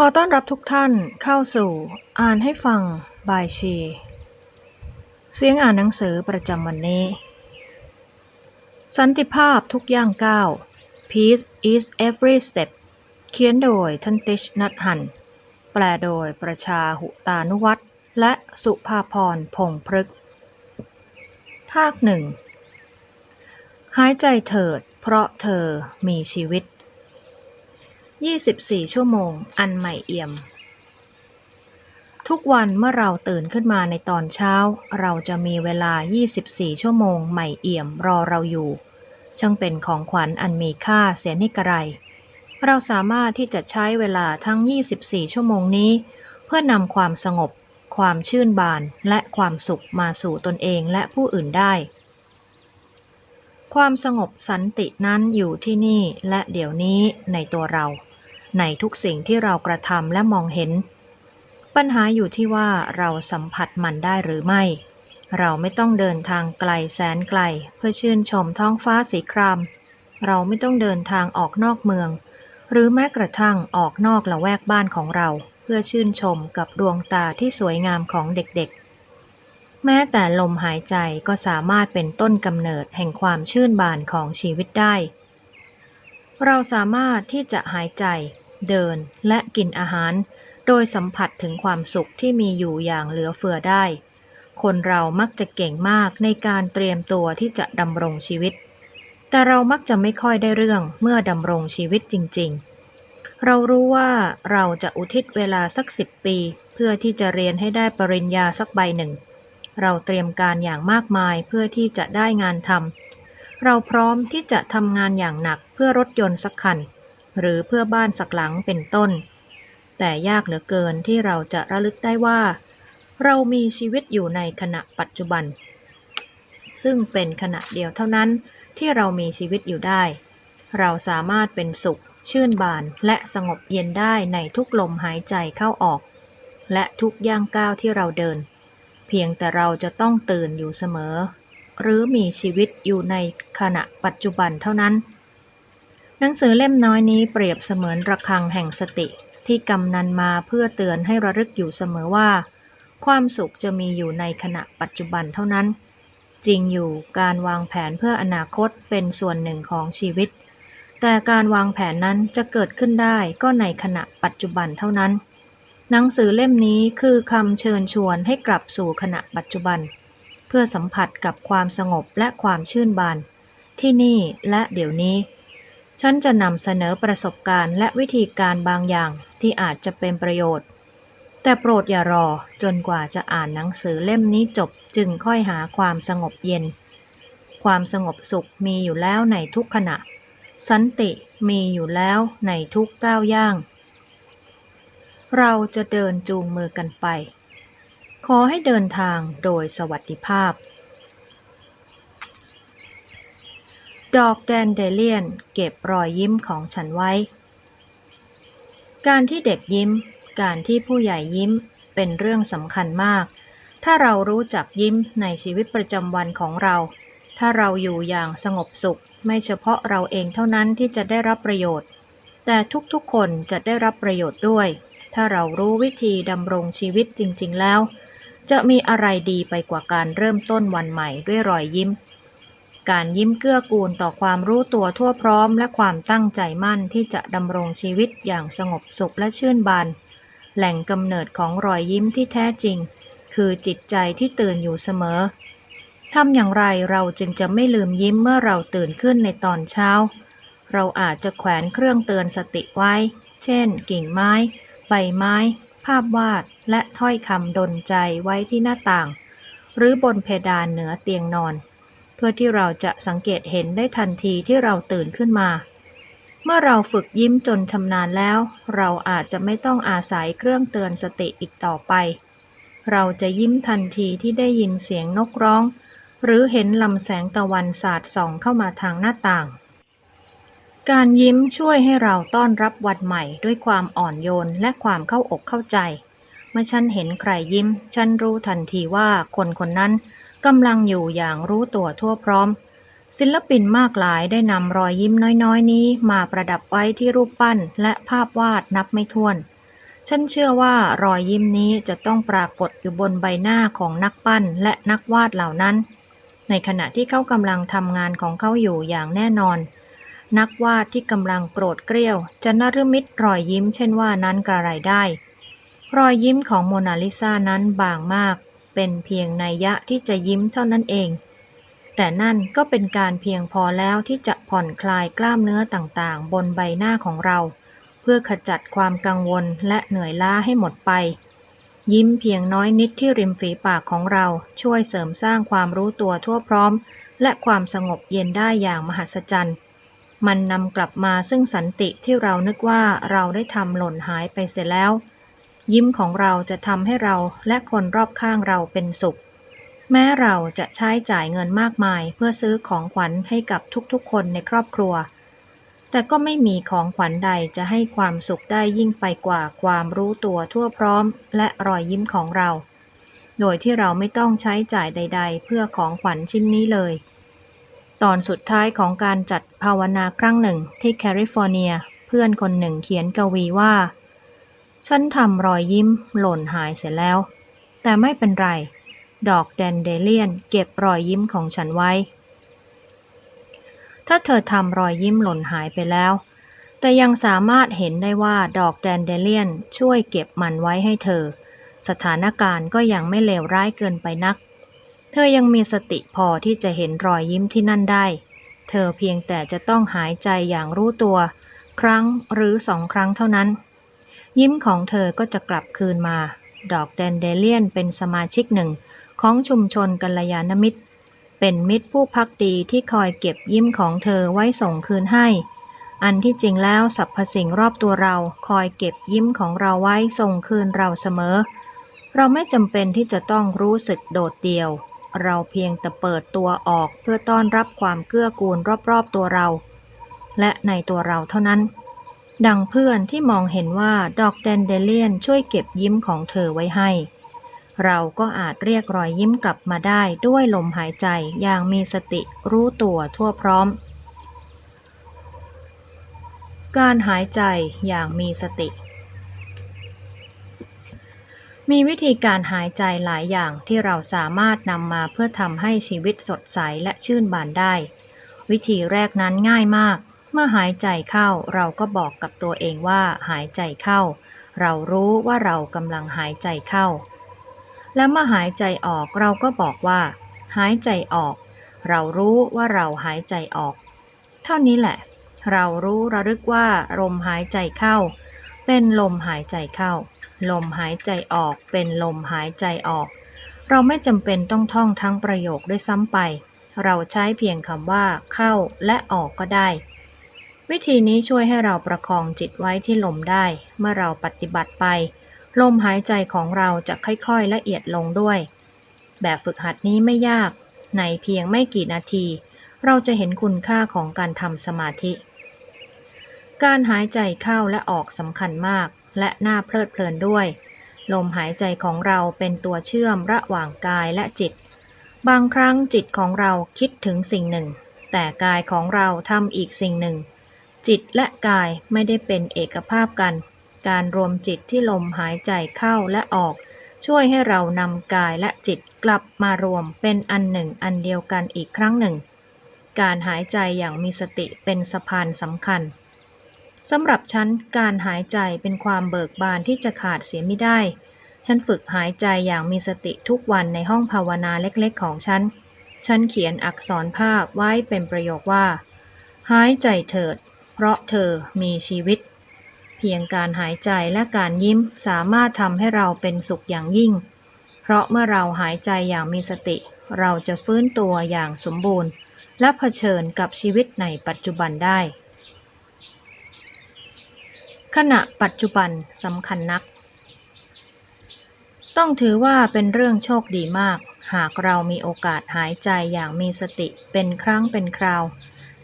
ขอต้อนรับทุกท่านเข้าสู่ อ่านให้ฟังบายชี เสียงอ่านหนังสือประจำวันนี้ สันติภาพทุกย่างก้าว Peace is every step เขียนโดยท่านติชนัทหัน แปลโดยประชาหุตานุวัตรและสุภาพรพงพฤกษ์ภาคหนึ่ง หายใจเถิดเพราะเธอมีชีวิต 24 ชั่วโมง อันใหม่เอี่ยม ทุกวันเมื่อเราตื่นขึ้นมาในตอนเช้า เราจะมีเวลา 24 ชั่วโมง ใหม่เอี่ยมรอเราอยู่ ช่างเป็นของขวัญอันมีค่าเสียนิกระไร เราสามารถที่จะใช้เวลาทั้ง 24 ชั่วโมงนี้ เพื่อนำความสงบ ความชื่นบานและความสุขมาสู่ตนเองและผู้อื่นได้ความสงบสันตินั้นอยู่ที่นี่และเดี๋ยวนี้ในตัวเรา ในทุกสิ่งที่เรากระทำและมองเห็น ปัญหาอยู่ที่ว่าเราสัมผัสมันได้หรือไม่ เราไม่ต้องเดินทางไกลแสนไกล เพื่อชื่นชมท้องฟ้าสีคราม เราไม่ต้องเดินทางออกนอกเมือง หรือแม้กระทั่งออกนอกละแวกบ้านของเรา เพื่อชื่นชมกับดวงตาที่สวยงามของเด็กๆ แม้แต่ลมหายใจก็สามารถเป็นต้นกำเนิดแห่งความชื่นบานของชีวิตได้เราสามารถที่จะหายใจ เดินและกินอาหาร โดยสัมผัสถึงความสุขที่มีอยู่อย่างเหลือเฟือได้ คนเรามักจะเก่งมากในการเตรียมตัวที่จะดำรงชีวิต แต่เรามักจะไม่ค่อยได้เรื่องเมื่อดำรงชีวิตจริง ๆ เรารู้ว่าเราจะอุทิศเวลาสักสิบปี เพื่อที่จะเรียนให้ได้ปริญญาสักใบหนึ่ง เราเตรียมการอย่างมากมายเพื่อที่จะได้งานทำเราพร้อมที่จะทำงานอย่างหนักเพื่อรถยนต์สักคัน หรือเพื่อบ้านสักหลังเป็นต้น แต่ยากเหลือเกินที่เราจะระลึกได้ว่า เรามีชีวิตอยู่ในขณะปัจจุบัน ซึ่งเป็นขณะเดียวเท่านั้นที่เรามีชีวิตอยู่ได้ เราสามารถเป็นสุข ชื่นบานและสงบเย็นได้ในทุกลมหายใจเข้าออก และทุกย่างก้าวที่เราเดิน เพียงแต่เราจะต้องตื่นอยู่เสมอ หรือมีชีวิตอยู่ในขณะปัจจุบันเท่านั้น หนังสือเล่มน้อยนี้เปรียบเสมือนระฆังแห่งสติที่กำนันมาเพื่อเตือนให้ระลึกอยู่เสมอว่า ความสุขจะมีอยู่ในขณะปัจจุบันเท่านั้น จริงอยู่การวางแผนเพื่ออนาคตเป็นส่วนหนึ่งของชีวิต แต่การวางแผนนั้นจะเกิดขึ้นได้ก็ในขณะปัจจุบันเท่านั้น หนังสือเล่มนี้คือคำเชิญชวนให้กลับสู่ขณะปัจจุบัน เพื่อสัมผัสกับความสงบและความชื่นบาน ที่นี่และเดี๋ยวนี้ ฉันจะนำเสนอประสบการณ์และวิธีการบางอย่างที่อาจจะเป็นประโยชน์ แต่โปรดอย่ารอจนกว่าจะอ่านหนังสือเล่มนี้จบจึงค่อยหาความสงบเย็น ความสงบสุขมีอยู่แล้วในทุกขณะ สันติมีอยู่แล้วในทุกก้าวย่าง เราจะเดินจูงมือกันไป ขอให้เดินทางโดยสวัสดิภาพ ดอกแดนเดเลียนเก็บรอยยิ้มของฉันไว้ การที่เด็กยิ้ม การที่ผู้ใหญ่ยิ้มเป็นเรื่องสำคัญมาก ถ้าเรารู้จักยิ้มในชีวิตประจำวันของเรา ถ้าเราอยู่อย่างสงบสุข ไม่เฉพาะเราเองเท่านั้นที่จะได้รับประโยชน์ แต่ทุกๆคนจะได้รับประโยชน์ด้วย ถ้าเรารู้วิธีดำรงชีวิตจริง ๆ แล้ว จะมีอะไรดีไปกว่าการเริ่มต้นวันใหม่ด้วยรอยยิ้ม การยิ้มเกื้อกูลต่อความรู้ตัวทั่วพร้อม และความตั้งใจมั่นที่จะดำรงชีวิตอย่างสงบสุขและชื่นบาน แหล่งกำเนิดของรอยยิ้มที่แท้จริง คือจิตใจที่ตื่นอยู่เสมอทำอย่างไรเราจึงจะไม่ลืมยิ้มเมื่อเราตื่นขึ้นในตอนเช้า เราอาจจะแขวนเครื่องเตือนสติไว้ เช่น กิ่งไม้ ใบไม้ ภาพวาด และถ้อยคำดลใจไว้ที่หน้าต่าง หรือบนเพดานเหนือเตียงนอน เพื่อที่เราจะสังเกตเห็นได้ทันทีที่เราตื่นขึ้นมา เมื่อเราฝึกยิ้มจนชำนาญแล้ว เราอาจจะไม่ต้องอาศัยเครื่องเตือนสติอีกต่อไป เราจะยิ้มทันทีที่ได้ยินเสียงนกร้อง หรือเห็นลำแสงตะวันสาดส่องเข้ามาทางหน้าต่าง การยิ้มช่วยให้เราต้อนรับวันใหม่ด้วยความอ่อนโยนและความเข้าอกเข้าใจ เมื่อฉันเห็นใครยิ้ม ฉันรู้ทันทีว่าคนคนนั้น กำลังอยู่อย่างรู้ตัวทั่วพร้อม ศิลปินมากหลายได้นำรอยยิ้มน้อยๆ นี้มาประดับไว้ที่รูปปั้นและภาพวาดนับไม่ถ้วน ฉันเชื่อว่ารอยยิ้มนี้จะต้องปรากฏอยู่บนใบหน้าของนักปั้นและนักวาดเหล่านั้น ในขณะที่เขากำลังทำงานของเขาอยู่อย่างแน่นอน นักวาดที่กำลังโกรธเกรี้ยว จะนรมิตรอยยิ้มเช่นว่านั้นกระไรได้ รอยยิ้มของโมนาลิซานั้นบางมาก เป็นเพียงนัยยะที่จะยิ้มเท่านั้นเอง แต่นั่นก็เป็นการเพียงพอแล้วที่จะผ่อนคลายกล้ามเนื้อต่างๆ บนใบหน้าของเรา เพื่อขจัดความกังวลและเหนื่อยล้าให้หมดไป ยิ้มเพียงน้อยนิดที่ริมฝีปากของเราช่วยเสริมสร้างความรู้ตัวทั่วพร้อม และความสงบเย็นได้อย่างมหัศจรรย์มันนำกลับมาซึ่งสันติที่เรานึกว่าเราได้ทำหล่นหายไปเสียแล้ว ยิ้มของเราจะทำให้เราและคนรอบข้างเราเป็นสุข แม้เราจะใช้จ่ายเงินมากมายเพื่อซื้อของขวัญให้กับทุกๆ คนในครอบครัว แต่ก็ไม่มีของขวัญใดจะให้ความสุขได้ยิ่งไปกว่าความรู้ตัวทั่วพร้อม และรอยยิ้มของเรา โดยที่เราไม่ต้องใช้จ่ายใด ๆ เพื่อของขวัญชิ้นนี้เลย ตอนสุดท้ายของการจัดภาวนาครั้งหนึ่งที่แคลิฟอร์เนีย เพื่อนคนหนึ่งเขียนกวีว่า ฉันทำรอยยิ้มหล่นหายเสียแล้ว แต่ไม่เป็นไร ดอกแดนเดเลียนเก็บรอยยิ้มของฉันไว้ ถ้าเธอทำรอยยิ้มหล่นหายไปแล้ว แต่ยังสามารถเห็นได้ว่าดอกแดนเดเลียนช่วยเก็บมันไว้ให้เธอ สถานการณ์ก็ยังไม่เลวร้ายเกินไปนัก เธอยังมีสติพอที่จะเห็นรอยยิ้มที่นั่นได้ เธอเพียงแต่จะต้องหายใจอย่างรู้ตัว ครั้งหรือสองครั้งเท่านั้น ยิ้มของเธอก็จะกลับคืนมา ดอกแดนเดเลียนเป็นสมาชิกหนึ่ง ของชุมชนกัลยาณมิตร เป็นมิตรผู้พักดีที่คอยเก็บยิ้มของเธอไว้ส่งคืนให้ อันที่จริงแล้วสรรพสิ่งรอบตัวเราคอยเก็บยิ้มของเราไว้ส่งคืนเราเสมอ เราไม่จำเป็นที่จะต้องรู้สึกโดดเดี่ยว เราเพียงแต่เปิดตัวออกเพื่อต้อนรับความเกื้อกูลรอบๆตัวเรา และในตัวเราเท่านั้น ดังเพื่อนที่มองเห็นว่าดอกแดนเดเลียนช่วยเก็บยิ้มของเธอไว้ให้ เราก็อาจเรียกรอยยิ้มกลับมาได้ด้วยลมหายใจอย่างมีสติรู้ตัวทั่วพร้อม การหายใจอย่างมีสติ มีวิธีการหายใจหลายอย่างที่เราสามารถนำมาเพื่อทำให้ชีวิตสดใสและชื่นบานได้ วิธีแรกนั้นง่ายมาก มื่อหายใจเข้าเราก็บอกกับตัวเองว่าหายใจเข้า เรารู้ว่าเรากำลังหายใจเข้า และเมื่อหายใจออกเราก็บอกว่า หายใจออก เรารู้ว่าเราหายใจออก เท่านี้แหละ เรารู้ระลึกว่าลมหายใจเข้า เป็นลมหายใจเข้า ลมหายใจออกเป็นลมหายใจออก เราไม่จำเป็นต้องท่องทั้งประโยคด้วยซ้ำไปเราใช้เพียงคำว่าเข้าและออกก็ได้ วิธีนี้ช่วยให้เราประคองจิตไว้ที่ลมได้ เมื่อเราปฏิบัติไป ลมหายใจของเราจะค่อยๆละเอียดลงด้วย แบบฝึกหัดนี้ไม่ยาก ในเพียงไม่กี่นาที เราจะเห็นคุณค่าของการทำสมาธิ การหายใจเข้าและออกสำคัญมาก และน่าเพลิดเพลินด้วย ลมหายใจของเราเป็นตัวเชื่อมระหว่างกายและจิต บางครั้งจิตของเราคิดถึงสิ่งหนึ่ง แต่กายของเราทำอีกสิ่งหนึ่ง จิตและกายไม่ได้เป็นเอกภาพกัน การรวมจิตที่ลมหายใจเข้าและออก ช่วยให้เรานำกายและจิตกลับมารวมเป็นอันหนึ่งอันเดียวกันอีกครั้งหนึ่ง การหายใจอย่างมีสติเป็นสะพานสำคัญสำหรับฉันการหายใจเป็นความเบิกบานที่จะขาดเสียไม่ได้ ฉันฝึกหายใจอย่างมีสติทุกวันในห้องภาวนาเล็กๆ ของฉัน ฉันเขียนอักษรภาพไว้เป็นประโยคว่า หายใจเถิด เพราะเธอมีชีวิต เพียงการหายใจและการยิ้มสามารถทำให้เราเป็นสุขอย่างยิ่ง เพราะเมื่อเราหายใจอย่างมีสติ เราจะฟื้นตัวอย่างสมบูรณ์ และเผชิญกับชีวิตในปัจจุบันได้ ขณะปัจจุบันสำคัญนัก ต้องถือว่าเป็นเรื่องโชคดีมาก หากเรามีโอกาสหายใจอย่างมีสติเป็นครั้งเป็นคราว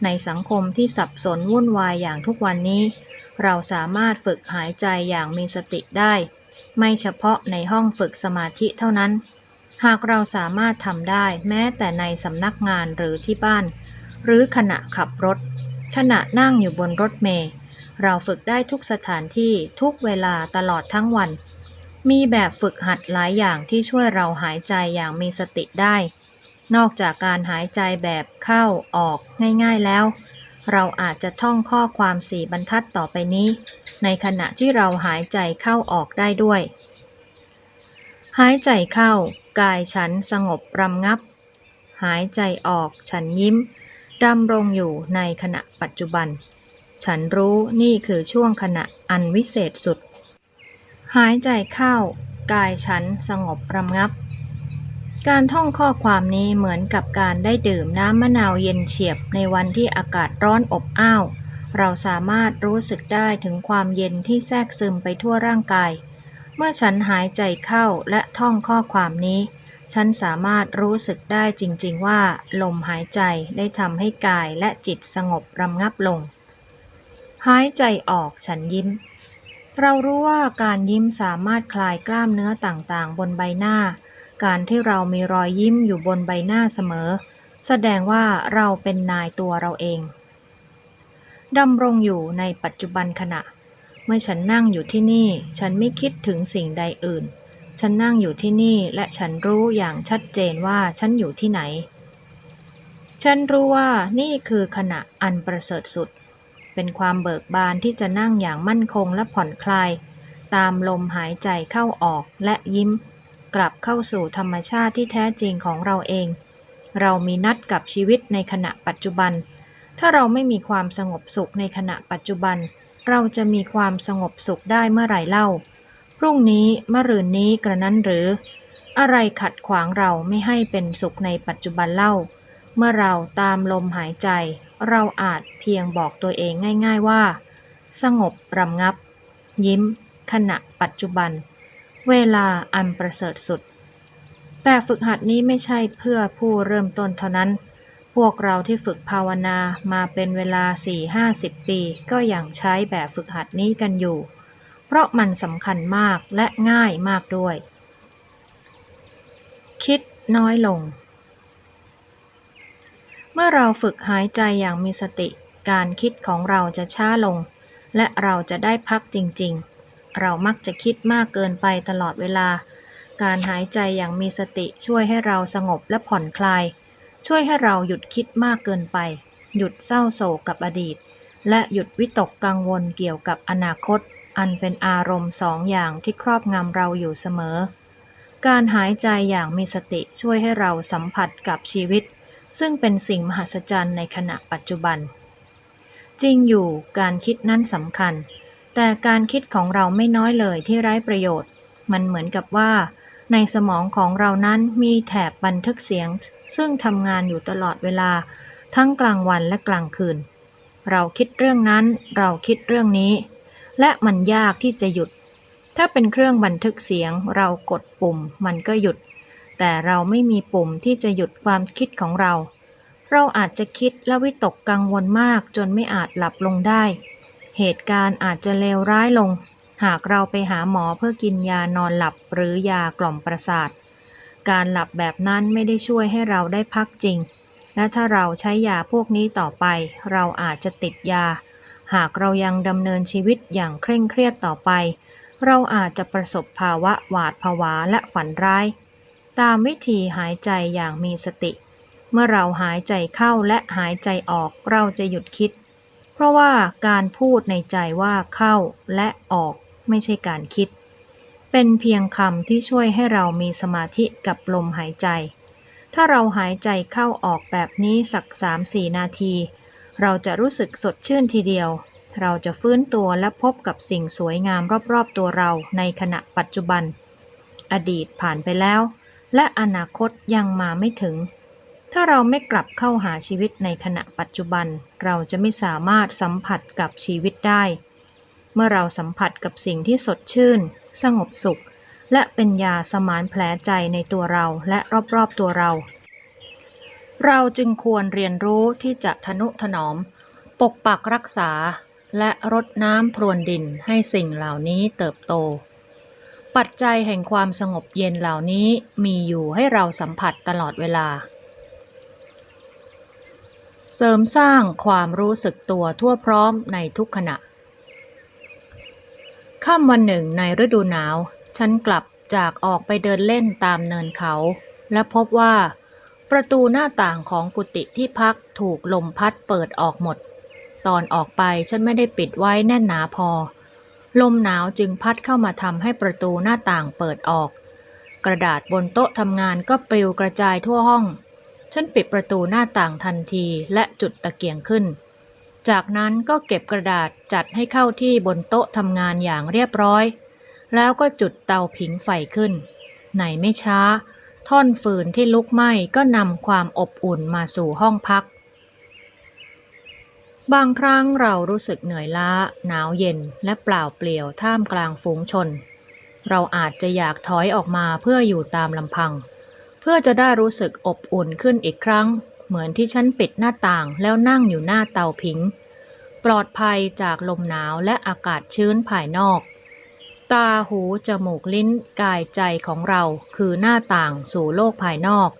ในสังคมที่สับสนวุ่นวายอย่างทุกวันนี้ เราสามารถฝึกหายใจอย่างมีสติได้ ไม่เฉพาะในห้องฝึกสมาธิเท่านั้น หากเราสามารถทำได้แม้แต่ในสำนักงานหรือที่บ้าน หรือขณะขับรถ ขณะนั่งอยู่บนรถเมล์เราฝึกได้ทุกสถานที่ทุกเวลาตลอดทั้งวัน มีแบบฝึกหัดหลายอย่างที่ช่วยเราหายใจอย่างมีสติได้ นอกจากการหายใจแบบเข้าออกง่ายๆแล้ว เราอาจจะท่องข้อความสี่บรรทัดต่อไปนี้ ในขณะที่เราหายใจเข้าออกได้ด้วย หายใจเข้า กายฉันสงบรำงับ หายใจออกฉันยิ้มดำรงอยู่ในขณะปัจจุบัน ฉันรู้นี่คือช่วงขณะอันวิเศษสุด หายใจเข้า กายฉันสงบรำงับ การท่องข้อความนี้เหมือนกับการได้ดื่มน้ำมะนาวเย็นเฉียบในวันที่อากาศร้อนอบอ้าว เราสามารถรู้สึกได้ถึงความเย็นที่แทรกซึมไปทั่วร่างกาย เมื่อฉันหายใจเข้าและท่องข้อความนี้ ฉันสามารถรู้สึกได้จริง ๆ ว่า ลมหายใจได้ทำให้กายและจิตสงบรำงับลง หายใจออกฉันยิ้ม เรารู้ว่าการยิ้มสามารถคลายกล้ามเนื้อต่างๆ บนใบหน้า การที่เรามีรอยยิ้มอยู่บนใบหน้าเสมอ แสดงว่าเราเป็นนายตัวเราเองดำรงอยู่ในปัจจุบันขณะ เมื่อฉันนั่งอยู่ที่นี่ ฉันไม่คิดถึงสิ่งใดอื่น ฉันนั่งอยู่ที่นี่และฉันรู้อย่างชัดเจนว่าฉันอยู่ที่ไหน ฉันรู้ว่านี่คือขณะอันประเสริฐสุด เป็นความเบิกบานที่จะนั่งอย่างมั่นคงและผ่อนคลาย ตามลมหายใจเข้าออกและยิ้ม กลับเข้าสู่ธรรมชาติที่แท้จริงของเราเอง เรามีนัดกับชีวิตในขณะปัจจุบัน ถ้าเราไม่มีความสงบสุขในขณะปัจจุบัน เราจะมีความสงบสุขได้เมื่อไหร่เล่า พรุ่งนี้มะรืนนี้กระนั้นหรือ อะไรขัดขวางเราไม่ให้เป็นสุขในปัจจุบันเล่า เมื่อเราตามลมหายใจ เราอาจเพียงบอกตัวเองง่าย ๆว่า สงบรำงับ ยิ้ม ขณะปัจจุบัน เวลาอันประเสริฐสุดแบบฝึกหัดนี้ไม่ใช่เพื่อผู้เริ่มต้นเท่านั้น พวกเราที่ฝึกภาวนามาเป็นเวลา 4-50 ปี ก็ยังใช้แบบฝึกหัดนี้กันอยู่ เพราะมันสำคัญมากและง่ายมากด้วย คิดน้อยลง เมื่อเราฝึกหายใจอย่างมีสติ การคิดของเราจะช้าลง และเราจะได้พักจริง ๆ เรามักจะคิดมากเกินไปตลอดเวลา การหายใจอย่างมีสติช่วยให้เราสงบและผ่อนคลาย ช่วยให้เราหยุดคิดมากเกินไป หยุดเศร้าโศกกับอดีต และหยุดวิตกกังวลเกี่ยวกับอนาคต อันเป็นอารมณ์สองอย่างที่ครอบงำเราอยู่เสมอ การหายใจอย่างมีสติช่วยให้เราสัมผัสกับชีวิต ซึ่งเป็นสิ่งมหัศจรรย์ในขณะปัจจุบัน จริงอยู่การคิดนั้นสำคัญ แต่การคิดของเราไม่น้อยเลยที่ไร้ประโยชน์ มันเหมือนกับว่า ในสมองของเรานั้นมีแถบบันทึกเสียง ซึ่งทำงานอยู่ตลอดเวลา ทั้งกลางวันและกลางคืน เราคิดเรื่องนั้น เราคิดเรื่องนี้ และมันยากที่จะหยุด ถ้าเป็นเครื่องบันทึกเสียง เรากดปุ่ม มันก็หยุด แต่เราไม่มีปุ่มที่จะหยุดความคิดของเรา เราอาจจะคิดและวิตกกังวลมากจนไม่อาจหลับลงได้ เหตุการณ์อาจจะเลวร้ายลง หากเราไปหาหมอเพื่อกินยานอนหลับหรือยากล่อมประสาท การหลับแบบนั้นไม่ได้ช่วยให้เราได้พักจริง และถ้าเราใช้ยาพวกนี้ต่อไป เราอาจจะติดยา หากเรายังดำเนินชีวิตอย่างเคร่งเครียดต่อไป เราอาจจะประสบภาวะหวาดผวาและฝันร้าย ตามวิธีหายใจอย่างมีสติ เมื่อเราหายใจเข้าและหายใจออกเราจะหยุดคิด เพราะว่าการพูดในใจว่าเข้าและออกไม่ใช่การคิด เป็นเพียงคำที่ช่วยให้เรามีสมาธิกับลมหายใจ ถ้าเราหายใจเข้าออกแบบนี้สัก 3-4 นาที เราจะรู้สึกสดชื่นทีเดียว เราจะฟื้นตัวและพบกับสิ่งสวยงามรอบๆตัวเราในขณะปัจจุบัน อดีตผ่านไปแล้ว และอนาคตยังมาไม่ถึง ถ้าเราไม่กลับเข้าหาชีวิตในขณะปัจจุบัน เราจะไม่สามารถสัมผัสกับชีวิตได้ เมื่อเราสัมผัสกับสิ่งที่สดชื่น สงบสุข และเป็นยาสมานแผลใจในตัวเราและรอบๆตัวเรา เราจึงควรเรียนรู้ที่จะทนุถนอม ปกปักรักษา และรดน้ำพรวนดินให้สิ่งเหล่านี้เติบโตปัจจัยแห่งความสงบเย็นเหล่านี้มีอยู่ให้เราสัมผัสตลอดเวลา เสริมสร้างความรู้สึกตัวทั่วพร้อมในทุกขณะ ค่ำวันหนึ่งในฤดูหนาว ฉันกลับจากออกไปเดินเล่นตามเนินเขา และพบว่า ประตูหน้าต่างของกุฏิที่พักถูกลมพัดเปิดออกหมด ตอนออกไปฉันไม่ได้ปิดไว้แน่นหนาพอ ลมหนาวจึงพัดเข้ามาทำให้ประตูหน้าต่างเปิดออก กระดาษบนโต๊ะทำงานก็ปลิวกระจายทั่วห้อง ฉันปิดประตูหน้าต่างทันทีและจุดตะเกียงขึ้น จากนั้นก็เก็บกระดาษจัดให้เข้าที่บนโต๊ะทำงานอย่างเรียบร้อย แล้วก็จุดเตาผิงไฟขึ้นในไม่ช้า ท่อนฟืนที่ลุกไหม้ก็นำความอบอุ่นมาสู่ห้องพัก บางครั้งเรารู้สึกเหนื่อยล้า หนาวเย็นและเปล่าเปลี่ยวท่ามกลางฝูงชน เราอาจจะอยากถอยออกมาเพื่ออยู่ตามลำพัง เพื่อจะได้รู้สึกอบอุ่นขึ้นอีกครั้ง เหมือนที่ฉันปิดหน้าต่างแล้วนั่งอยู่หน้าเตาผิง ปลอดภัยจากลมหนาวและอากาศชื้นภายนอก ตาหู จมูกลิ้นกายใจของเราคือหน้าต่างสู่โลกภายนอก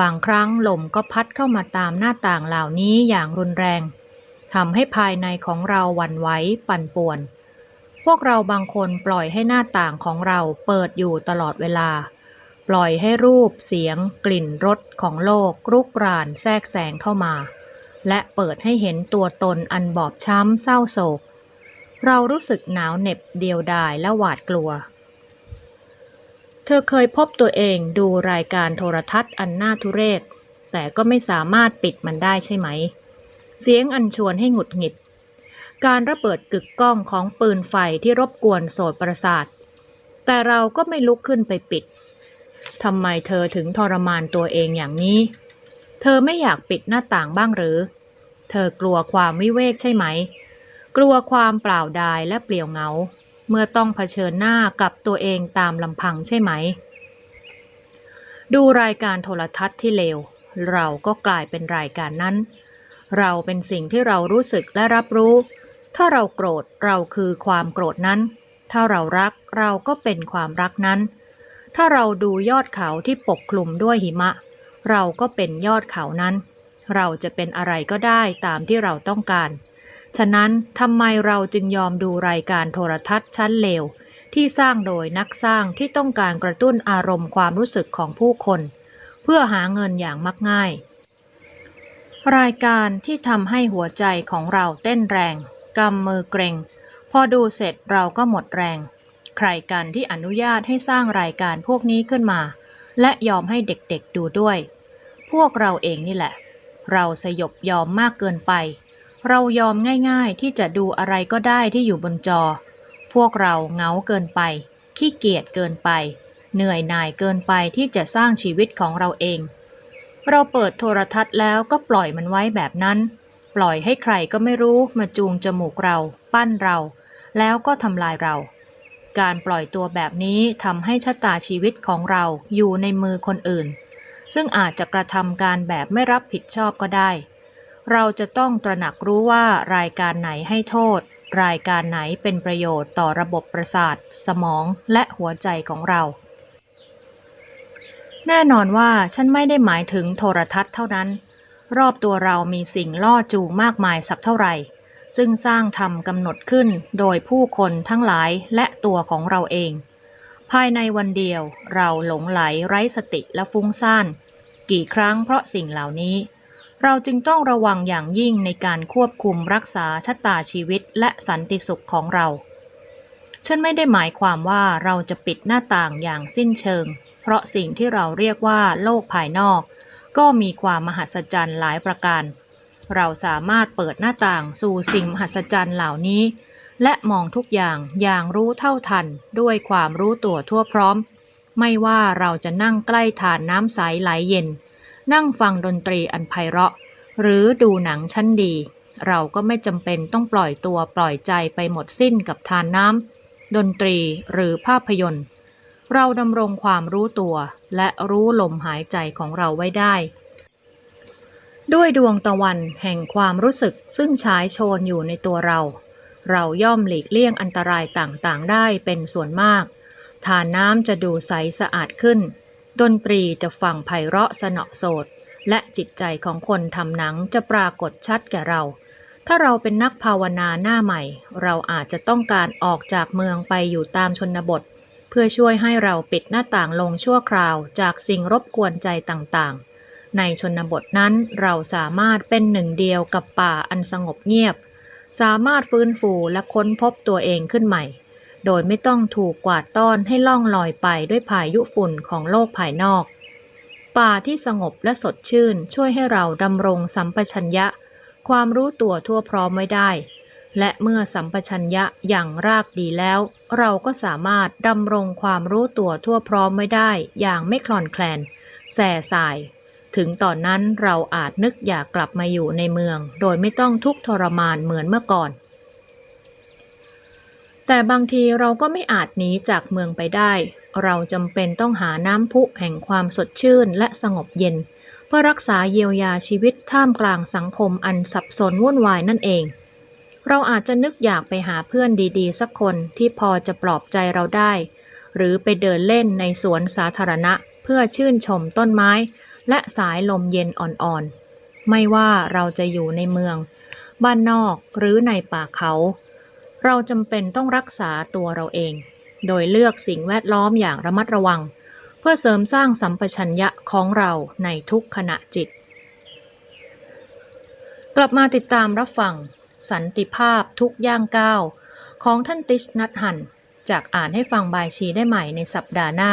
บางครั้งลมก็พัดเข้ามาตามหน้าต่างเหล่านี้อย่างรุนแรงทำให้ภายในของเราวันไหวปั่นป่วน พวกเราบางคนปล่อยให้หน้าต่างของเราเปิดอยู่ตลอดเวลา ปล่อยให้รูปเสียง กลิ่นรสของโลกรุกรานแทรกแซงเข้ามา และเปิดให้เห็นตัวตนอันบอบช้ำเศร้าโศก เรารู้สึกหนาวเหน็บเดียวดายและหวาดกลัว เธอเคยพบตัวเองดูรายการโทรทัศน์อันน่าทุเรศ แต่ก็ไม่สามารถปิดมันได้ใช่ไหม เสียงอันชวนให้หงุดหงิด การระเบิดกึกก้องของปืนไฟที่รบกวนโสดประสาท แต่เราก็ไม่ลุกขึ้นไปปิด ทำไมเธอถึงทรมานตัวเองอย่างนี้ เธอไม่อยากปิดหน้าต่างบ้างหรือ เธอกลัวความวิเวกใช่ไหม กลัวความเปล่าดายและเปลี่ยวเหงา เมื่อต้องเผชิญหน้ากับตัวเองตามลำพังใช่ไหม ดูรายการโทรทัศน์ที่เลว เราก็กลายเป็นรายการนั้น เราเป็นสิ่งที่เรารู้สึกและรับรู้ ถ้าเราโกรธเราคือความโกรธนั้น ถ้าเรารักเราก็เป็นความรักนั้น ถ้าเราดูยอดเขาที่ปกคลุมด้วยหิมะ เราก็เป็นยอดเขานั้น เราจะเป็นอะไรก็ได้ตามที่เราต้องการ ฉะนั้นทำไมเราจึงยอมดูรายการโทรทัศน์ชั้นเลวที่สร้างโดยนักสร้างที่ต้องการกระตุ้นอารมณ์ความรู้สึกของผู้คน เพื่อหาเงินอย่างมักง่าย รายการที่ทำให้หัวใจของเราเต้นแรงกำมือเกรงพอดูเสร็จเราก็หมดแรง ใครกันที่อนุญาตให้สร้างรายการพวกนี้ขึ้นมา และยอมให้เด็กๆดูด้วย พวกเราเองนี่แหละ เราสยบยอมมากเกินไป เรายอมง่ายๆที่จะดูอะไรก็ได้ที่อยู่บนจอ พวกเราเหงาเกินไป ขี้เกียจเกินไป เหนื่อยหน่ายเกินไปที่จะสร้างชีวิตของเราเอง เราเปิดโทรทัศน์แล้วก็ปล่อยมันไว้แบบนั้น ปล่อยให้ใครก็ไม่รู้มาจูงจมูกเรา ปั้นเรา แล้วก็ทำลายเรา การปล่อยตัวแบบนี้ทำให้ชะตาชีวิตของเราอยู่ในมือคนอื่น ซึ่งอาจจะกระทำการแบบไม่รับผิดชอบก็ได้ เราจะต้องตระหนักรู้ว่ารายการไหนให้โทษ รายการไหนเป็นประโยชน์ต่อระบบประสาท สมองและหัวใจของเรา แน่นอนว่าฉันไม่ได้หมายถึงโทรทัศน์เท่านั้น รอบตัวเรามีสิ่งล่อจูงมากมายสักเท่าไหร่ ซึ่งสร้างทำกำหนดขึ้นโดยผู้คนทั้งหลายและตัวของเราเอง ภายในวันเดียวเราหลงไหลไร้สติและฟุ้งซ่าน กี่ครั้งเพราะสิ่งเหล่านี้ เราจึงต้องระวังอย่างยิ่งในการควบคุมรักษาชะตาชีวิตและสันติสุขของเรา ฉันไม่ได้หมายความว่าเราจะปิดหน้าต่างอย่างสิ้นเชิง เพราะสิ่งที่เราเรียกว่าโลกภายนอก ก็มีความมหัศจรรย์หลายประการ เราสามารถเปิดหน้าต่างสู่สิ่งมหัศจรรย์เหล่านี้ และมองทุกอย่างอย่างรู้เท่าทันด้วยความรู้ตัวทั่วพร้อม ไม่ว่าเราจะนั่งใกล้ฐานน้ำใสไหลเย็น นั่งฟังดนตรีอันไพเราะ หรือดูหนังชั้นดี เราก็ไม่จำเป็นต้องปล่อยตัวปล่อยใจไปหมดสิ้นกับทานน้ำดนตรีหรือภาพยนตร์ เราดำรงความรู้ตัวและรู้ลมหายใจของเราไว้ได้ ด้วยดวงตะวันแห่งความรู้สึกซึ่งฉายโชนอยู่ในตัวเรา เราย่อมหลีกเลี่ยงอันตรายต่างๆ ได้เป็นส่วนมาก ทานน้ำจะดูใสสะอาดขึ้น ดนตรีจะฟังไพเราะสนอโสด และจิตใจของคนทำหนังจะปรากฏชัดแก่เรา ถ้าเราเป็นนักภาวนาหน้าใหม่ เราอาจจะต้องการออกจากเมืองไปอยู่ตามชนบท เพื่อช่วยให้เราปิดหน้าต่างลงชั่วคราวจากสิ่งรบกวนใจต่างๆ ในชนบทนั้นเราสามารถเป็นหนึ่งเดียวกับป่าอันสงบเงียบ สามารถฟื้นฟูและค้นพบตัวเองขึ้นใหม่ โดยไม่ต้องถูกกวาดต้อนให้ล่องลอยไปด้วยพายุฝุ่นของโลกภายนอก ป่าที่สงบและสดชื่นช่วยให้เราดำรงสัมปชัญญะ ความรู้ตัวทั่วพร้อมไว้ได้ และเมื่อสัมปชัญญะอย่างรากดีแล้ว เราก็สามารถดำรงความรู้ตัวทั่วพร้อมไว้ได้อย่างไม่คลอนแคลนแส่สาย ถึงตอนนั้นเราอาจนึกอยากกลับมาอยู่ในเมือง โดยไม่ต้องทุกข์ทรมานเหมือนเมื่อก่อน แต่บางทีเราก็ไม่อาจหนีจากเมืองไปได้ เราจำเป็นต้องหาน้ำพุแห่งความสดชื่นและสงบเย็น เพื่อรักษาเยียวยาชีวิตท่ามกลางสังคมอันสับสนวุ่นวายนั่นเอง เราอาจจะนึกอยากไปหาเพื่อนดีๆ สักคนที่พอจะปลอบใจเราได้ หรือไปเดินเล่นในสวนสาธารณะเพื่อชื่นชมต้นไม้ และสายลมเย็นอ่อนๆ ไม่ว่าเราจะอยู่ในเมือง บ้านนอกหรือในป่าเขา เราจำเป็นต้องรักษาตัวเราเอง โดยเลือกสิ่งแวดล้อมอย่างระมัดระวัง เพื่อเสริมสร้างสัมปชัญญะของเราในทุกขณะจิต กลับมาติดตามรับฟัง สันติภาพทุกย่างก้าวของท่านติชนัทหันจากอ่านให้ฟังบายชีได้ใหม่ในสัปดาห์หน้า